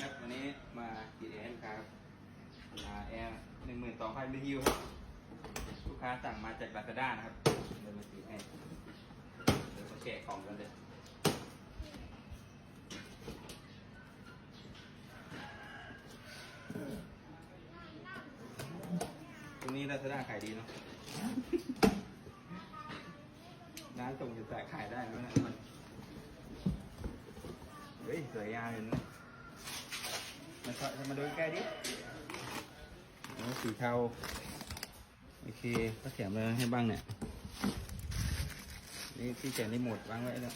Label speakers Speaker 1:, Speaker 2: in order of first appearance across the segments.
Speaker 1: ครับวันนี้มากีดแอร์ครับอ่าแอร์หนึ่งหมื่นสองพันบิทิวครับลูกค้าสั่งมาจากลาซาด้านะครับเดี๋ยวมาติดให้เดี๋ยวมาแกะของกันเลยตรงนี้ลาซาด้าขายดีเนาะร้านส่งจะแตกขายได้ไหมเนี่ยมันเฮ้ยสวยงามเลยนะ มาเถอะมาดูใกล้ดิโอ้สีเทา โอเค ก็แถมอะไรให้บ้างเนี่ย นี่ที่แจกรีโมทวางไว้แล้ว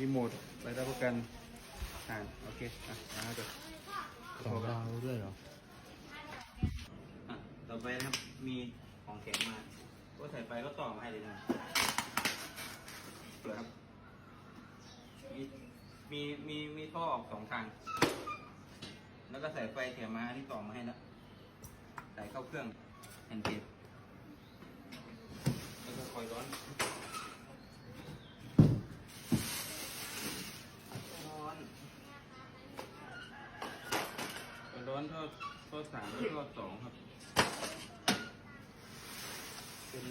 Speaker 1: รีโมทไปรับประกันอ่านโอเค อะมาจบ
Speaker 2: สองดาวด้วยเหรอ
Speaker 1: อะ ต่อไปนะครับ มีของแข็งมา ก็ใส่ไปก็ต่อมาให้เลยนะเปิดครับมี มีมีมีท่อออกสองทาง แล้วก็ใส่ไฟเสียมาอันนี้ต่อมาให้แล้ว ใส่เข้าเครื่องแอนเกตแล้วก็คอยร้อนร้อนร้อนท่อท่อสามแล้วก็สองครับ เป็น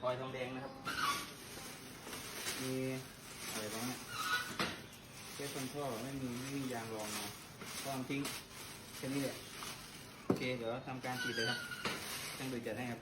Speaker 1: คอยทองแดงนะครับ มีอะไรบ้างเนี่ยแค่คน ท่อไม่มีไม่มียางรองมาก็ทิ้งแค่นี้แหละโอเคเดี๋ยวทำการติดเลยครับช่างดูจัดให้ครับ